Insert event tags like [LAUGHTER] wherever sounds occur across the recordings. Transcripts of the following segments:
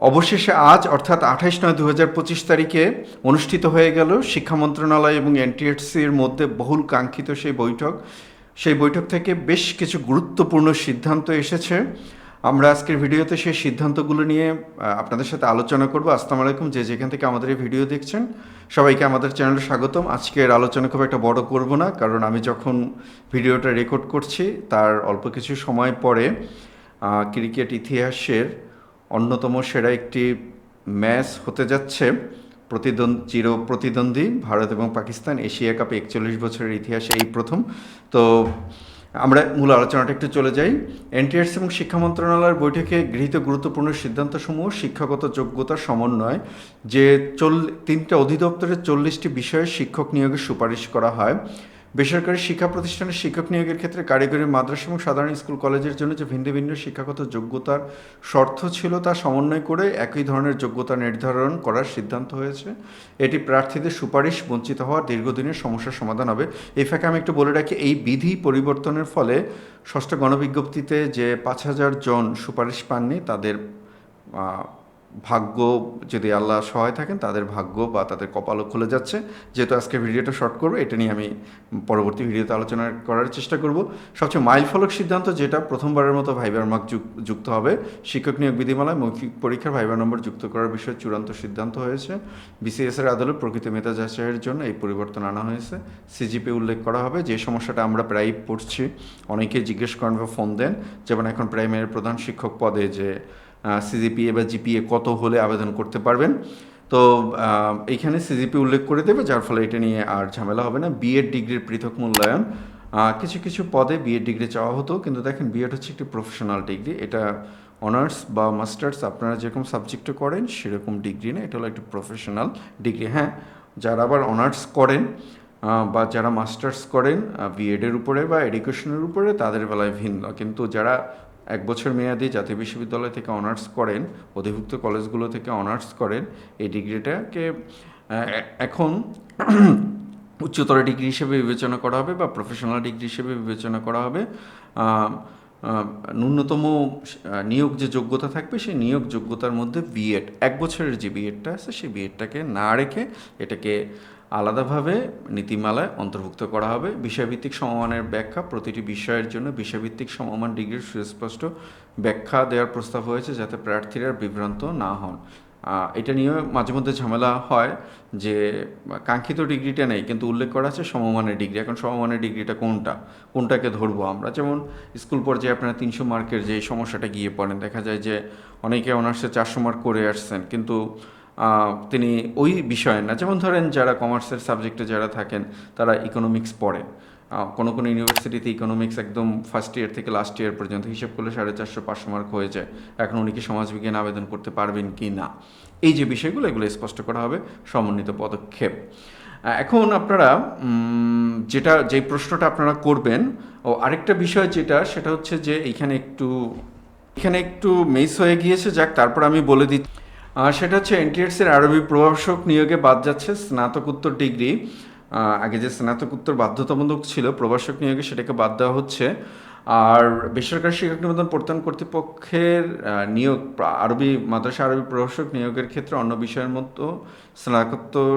অবশেষে আজ, অর্থাৎ আঠাইশ নয় দু হাজার পঁচিশ তারিখে অনুষ্ঠিত হয়ে গেল শিক্ষা মন্ত্রণালয় এবং এনটিএসসির মধ্যে বহুল কাঙ্ক্ষিত সেই বৈঠক। সেই বৈঠক থেকে বেশ কিছু গুরুত্বপূর্ণ সিদ্ধান্ত এসেছে। আমরা আজকের ভিডিওতে সেই সিদ্ধান্তগুলো নিয়ে আপনাদের সাথে আলোচনা করব। আসসালামু আলাইকুম, যে যেখান থেকে আমাদের এই ভিডিও দেখছেন, সবাইকে আমাদের চ্যানেলে স্বাগতম। আজকের আলোচনা খুব একটা বড় করব না, কারণ আমি যখন ভিডিওটা রেকর্ড করছি, তার অল্প কিছু সময় পরে ক্রিকেট ইতিহাসের অন্যতম সেরা একটি ম্যাচ হতে যাচ্ছে প্রতিদ্বন্দ্বী চির প্রতিদ্বন্দ্বী ভারত এবং পাকিস্তান। এশিয়া কাপে একচল্লিশ বছরের ইতিহাসে এই প্রথম। তো আমরা মূল আলোচনাটা একটু চলে যাই। এনটিআরসি এবং শিক্ষা মন্ত্রণালয়ের বৈঠকে গৃহীত গুরুত্বপূর্ণ সিদ্ধান্তসমূহ শিক্ষাগত যোগ্যতা সমন্বয়, যে চল, তিনটা অধিদপ্তরের চল্লিশটি বিষয়ে শিক্ষক নিয়োগের সুপারিশ করা হয়। বেসরকারি শিক্ষা প্রতিষ্ঠানের শিক্ষক নিয়োগের ক্ষেত্রে কারিগরি, মাদ্রাসা এবং সাধারণ স্কুল কলেজের জন্য যে ভিন্ন ভিন্ন শিক্ষাগত যোগ্যতার শর্ত ছিল তা সমন্বয় করে একই ধরনের যোগ্যতা নির্ধারণ করার সিদ্ধান্ত হয়েছে। এটি প্রার্থীদের সুপারিশ বঞ্চিত হওয়ার দীর্ঘদিনের সমস্যার সমাধান হবে। এই ফাঁকে আমি একটু বলে রাখি, এই বিধি পরিবর্তনের ফলে ষষ্ঠ গণবিজ্ঞপ্তিতে যে পাঁচ হাজার জন সুপারিশ পাননি, তাদের ভাগ্য যদি আল্লাহ সহায় থাকেন, তাদের ভাগ্য বা তাদের কপালও খুলে যাচ্ছে। যেহেতু আজকে ভিডিওটা শর্ট করব, এটা নিয়ে আমি পরবর্তী ভিডিওতে আলোচনা করার চেষ্টা করব। সবচেয়ে মাইল ফলক সিদ্ধান্ত যেটা প্রথমবারের মতো ভাইবার মার্ক যুক্ত হবে, শিক্ষক নিয়োগ বিধিমালায় মৌখিক পরীক্ষার ভাইবার নম্বর যুক্ত করার বিষয়ে চূড়ান্ত সিদ্ধান্ত হয়েছে। বিসিএস এর আদালত প্রকৃত মেধা যাচাইয়ের জন্য এই পরিবর্তন আনা হয়েছে। সিজিপি উল্লেখ করা হবে, যে সমস্যাটা আমরা প্রায়ই পড়ছি, অনেকেই জিজ্ঞেস করেন বা ফোন দেন, যেমন এখন প্রাইমারি প্রধান শিক্ষক পদে যে সিজিপিএ বা জিপিএ কত হলে আবেদন করতে পারবেন। তো এখানে সিজিপি উল্লেখ করে দেবে, যার ফলে এটা নিয়ে আর ঝামেলা হবে না। বিএড ডিগ্রির পৃথক মূল্যায়ন কিছু কিছু পদে বিএড ডিগ্রি চাওয়া হতো, কিন্তু দেখেন বিএড হচ্ছে একটি প্রফেশনাল ডিগ্রি। এটা অনার্স বা মাস্টার্স আপনারা যেরকম সাবজেক্টে করেন, সেরকম ডিগ্রি না, এটা হলো একটি প্রফেশনাল ডিগ্রি। হ্যাঁ যারা আবার অনার্স করেন বা যারা মাস্টার্স করেন বিএডের উপরে বা এডুকেশনের উপরে, তাদের বেলায় ভিন্ন। কিন্তু যারা এক বছর মেয়াদি জাতীয় বিশ্ববিদ্যালয় থেকে অনার্স করেন, অধিভুক্ত কলেজগুলো থেকে অনার্স করেন। এই ডিগ্রিটাকে এখন [CLEARS THROAT] উচ্চতর ডিগ্রি হিসেবে বিবেচনা করা হবে বা প্রফেশনাল ডিগ্রি হিসেবে বিবেচনা করা হবে। ন্যূনতম নিয়োগ যে যোগ্যতা থাকবে, সেই নিয়োগ যোগ্যতার মধ্যে বিএড এক বছরের যে বিএডটা আছে, সেই বিএডটাকে না রেখে এটাকে আলাদাভাবে নীতিমালায় অন্তর্ভুক্ত করা হবে। বিষয়ভিত্তিক সমমানের ব্যাখ্যা প্রতিটি বিষয়ের জন্য বিষয়ভিত্তিক সমমান ডিগ্রির সুস্পষ্ট ব্যাখ্যা দেওয়ার প্রস্তাব হয়েছে যাতে প্রার্থীরা বিভ্রান্ত না হন। এটা নিয়ে মাঝে মধ্যে ঝামেলা হয় যে, কাঙ্ক্ষিত ডিগ্রিটা নেই, কিন্তু উল্লেখ করা আছে সমমানের ডিগ্রি। এখন সমমানের ডিগ্রিটা কোনটা? কোনটাকে ধরবো আমরা? যেমন স্কুল পর্যায়ে আপনারা তিনশো মার্কের যে সমস্যাটা গিয়ে পড়েন, দেখা যায় যে অনেকে অনার্সে চারশো মার্ক করে আসছেন, কিন্তু তিনি ওই বিষয়ে না, যেমন ধরেন যারা কমার্সের সাবজেক্টে যারা থাকেন, তারা ইকোনমিক্স পড়ে। কোনো কোনো ইউনিভার্সিটিতে ইকোনমিক্স একদম ফার্স্ট ইয়ার থেকে লাস্ট ইয়ার পর্যন্ত হিসেব করলে সাড়ে চারশো পাঁচশো মার্ক হয়ে যায়। এখন উনি কি সমাজবিজ্ঞান আবেদন করতে পারবেন কি না? এই যে বিষয়গুলো, এগুলো স্পষ্ট করা হবে সমন্বিত পদক্ষেপ। এখন আপনারা যেটা যে প্রশ্নটা আপনারা করবেন, ও আরেকটা বিষয় যেটা, সেটা হচ্ছে যে এইখানে একটু, এখানে একটু মিস হয়ে গিয়েছে, যাক, তারপর আমি বলে দিচ্ছি। আহ, সেটা হচ্ছে এনটিএসের আরবি প্রভাষক নিয়োগে বাদ যাচ্ছে স্নাতকোত্তর ডিগ্রি। আগে যে স্নাতকোত্তর বাধ্যতামূলক ছিল প্রভাষক নিয়োগে সেটাকে বাদ দেওয়া হচ্ছে। আর বেসরকারি শিক্ষক নিবন্ধন প্রত্যয়ন কর্তৃপক্ষের নিয়োগ আরবি মাদ্রাসা আরবি প্রভাষক নিয়োগের ক্ষেত্রে অন্য বিষয়ের মতো স্নাতকোত্তর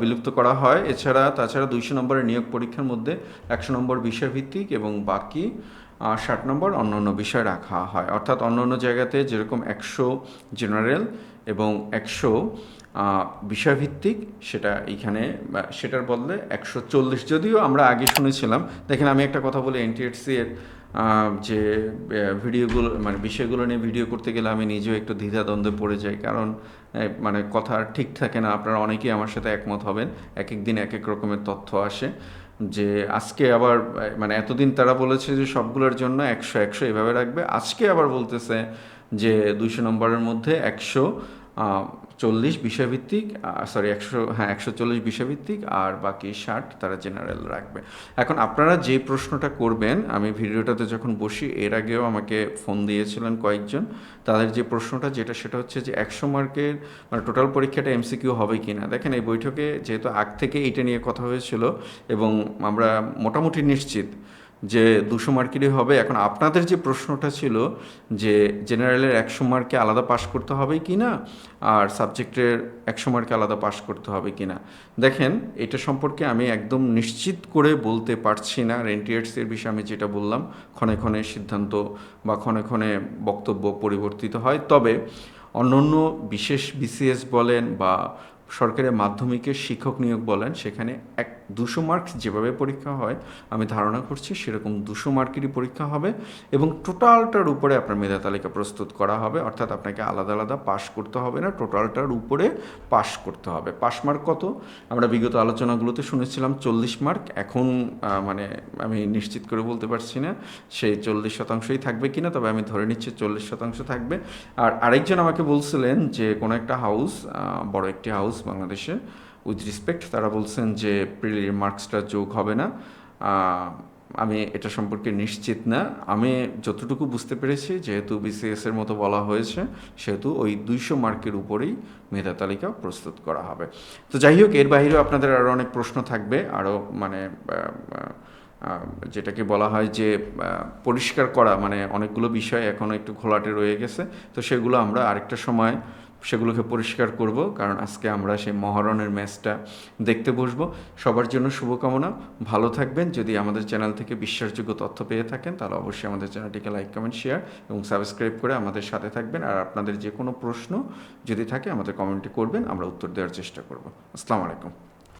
বিলুপ্ত করা হয়। এছাড়া তাছাড়া দুইশো নম্বরের নিয়োগ পরীক্ষার মধ্যে একশো নম্বর বিষয়ভিত্তিক এবং বাকি ষাট নম্বর অন্য অন্য বিষয় রাখা হয়। অর্থাৎ অন্য অন্য জায়গাতে যেরকম একশো জেনারেল এবং একশো বিষয়ভিত্তিক সেটা এইখানে সেটার বদলে একশো চল্লিশ। যদিও আমরা আগে শুনেছিলাম, দেখেন আমি একটা কথা বলি এনটিএসসি এর যে ভিডিওগুলো মানে বিষয়গুলো নিয়ে ভিডিও করতে গেলে আমি নিজেও একটু দ্বিধাদ্বন্দ্বে পড়ে যাই। কারণ মানে কথা ঠিক থাকে না, আপনারা অনেকেই আমার সাথে একমত হবেন। এক এক দিন এক এক রকমের তথ্য আসে। যে, আজকে আবার মানে এতদিন তারা বলেছে যে সবগুলোর জন্য একশো একশো এভাবে রাখবে। আজকে আবার বলতেছে যে দুইশো নম্বরের মধ্যে একশো চল্লিশ বিষয়ভিত্তিক সরি একশো হ্যাঁ একশো চল্লিশ বিষয়ভিত্তিক আর বাকি ষাট তারা জেনারেল রাখবে। এখন আপনারা যে প্রশ্নটা করবেন, আমি ভিডিওটাতে যখন বসি, এর আগেও আমাকে ফোন দিয়েছিলেন কয়েকজন, তাদের যে প্রশ্নটা যেটা, সেটা হচ্ছে যে একশো মার্কের মানে টোটাল পরীক্ষাটা এমসিকিউ হবে কি না দেখেন, এই বৈঠকে যেহেতু আগ থেকে এইটা নিয়ে কথা হয়েছিল এবং আমরা মোটামুটি নিশ্চিত যে দুশো মার্কেরই হবে। এখন আপনাদের যে প্রশ্নটা ছিল যে জেনারেলের একশো মার্কে আলাদা পাশ করতে হবে কি না, আর সাবজেক্টের একশো মার্কে আলাদা পাশ করতে হবে কি না। দেখেন, এটা সম্পর্কে আমি একদম নিশ্চিত করে বলতে পারছি না। রেন্টিয়ার্সের বিষয়ে আমি যেটা বললাম, ক্ষণে ক্ষণে সিদ্ধান্ত বা ক্ষণে ক্ষণে বক্তব্য পরিবর্তিত হয়। তবে অন্যান্য বিশেষ বিসিএস বলেন বা সরকারের মাধ্যমিকের শিক্ষক নিয়োগ বলেন, সেখানে এক দুশো মার্কস যেভাবে পরীক্ষা হয়, আমি ধারণা করছি সেরকম দুশো মার্কেরই পরীক্ষা হবে এবং টোটালটার উপরে আপনার মেধা তালিকা প্রস্তুত করা হবে, অর্থাৎ আপনাকে আলাদা আলাদা পাশ করতে হবে না টোটালটার উপরে পাশ করতে হবে। পাশ মার্ক কত? আমরা বিগত আলোচনাগুলোতে শুনেছিলাম চল্লিশ মার্ক এখন মানে আমি নিশ্চিত করে বলতে পারছি না, সেই চল্লিশ শতাংশই থাকবে কিনা, তবে আমি ধরে নিচ্ছি চল্লিশ শতাংশ থাকবে। আর আরেকজন আমাকে বলছিলেন যে, কোনো একটা হাউস বড় একটি হাউস বাংলাদেশে। উইথ রেসপেক্ট তারা বলছেন যে প্রিলির মার্কসটা যোগ হবে না। আমি এটা সম্পর্কে নিশ্চিত না। আমি যতটুকু বুঝতে পেরেছি, যেহেতু বিসিএস এর মতো বলা হয়েছে, সেহেতু ওই দুইশো মার্কের উপরেই মেধা তালিকা প্রস্তুত করা হবে। তো যাই হোক, এর বাইরেও আপনাদের আরও অনেক প্রশ্ন থাকবে। আরও মানে যেটাকে বলা হয় যে পরিষ্কার করা মানে অনেকগুলো বিষয় এখনও একটু ঘোলাটে রয়ে গেছে। তো সেগুলো আমরা আরেকটা সময় সেগুলোকে পরিষ্কার করব, কারণ আজকে আমরা সেই মহারণের ম্যাচটা দেখতে বসবো। সবার জন্য শুভকামনা, ভালো থাকবেন। যদি আমাদের চ্যানেল থেকে বিশ্বাসযোগ্য তথ্য পেয়ে থাকেন, তাহলে অবশ্যই আমাদের চ্যানেলটিকে লাইক, কমেন্ট, শেয়ার এবং সাবস্ক্রাইব করে আমাদের সাথে থাকবেন। আর আপনাদের যে কোনো প্রশ্ন যদি থাকে, আমাদের কমেন্টে করবেন, আমরা উত্তর দেওয়ার চেষ্টা করব। আসসালামু আলাইকুম।